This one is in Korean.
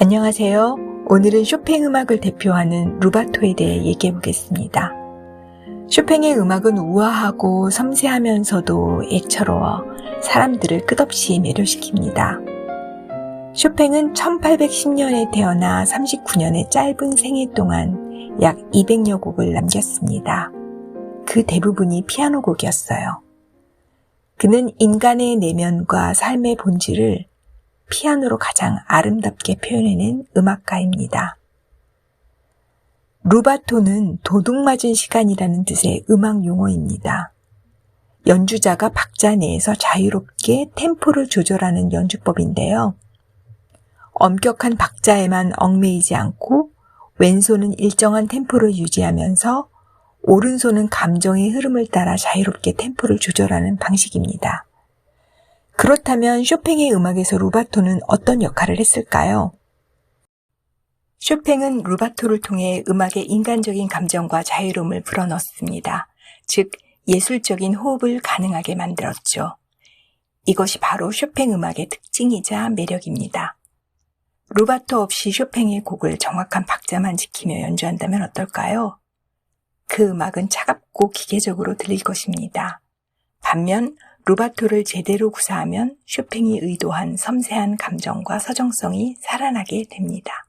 안녕하세요. 오늘은 쇼팽 음악을 대표하는 루바토에 대해 얘기해 보겠습니다. 쇼팽의 음악은 우아하고 섬세하면서도 애처로워 사람들을 끝없이 매료시킵니다. 쇼팽은 1810년에 태어나 39년의 짧은 생애 동안 약 200여 곡을 남겼습니다. 그 대부분이 피아노 곡이었어요. 그는 인간의 내면과 삶의 본질을 피아노로 가장 아름답게 표현해낸 음악가입니다. 루바토는 도둑맞은 시간이라는 뜻의 음악 용어입니다. 연주자가 박자 내에서 자유롭게 템포를 조절하는 연주법인데요. 엄격한 박자에만 얽매이지 않고 왼손은 일정한 템포를 유지하면서 오른손은 감정의 흐름을 따라 자유롭게 템포를 조절하는 방식입니다. 그렇다면 쇼팽의 음악에서 루바토는 어떤 역할을 했을까요? 쇼팽은 루바토를 통해 음악의 인간적인 감정과 자유로움을 불어넣습니다. 즉, 예술적인 호흡을 가능하게 만들었죠. 이것이 바로 쇼팽 음악의 특징이자 매력입니다. 루바토 없이 쇼팽의 곡을 정확한 박자만 지키며 연주한다면 어떨까요? 그 음악은 차갑고 기계적으로 들릴 것입니다. 반면 루바토를 제대로 구사하면 쇼팽이 의도한 섬세한 감정과 서정성이 살아나게 됩니다.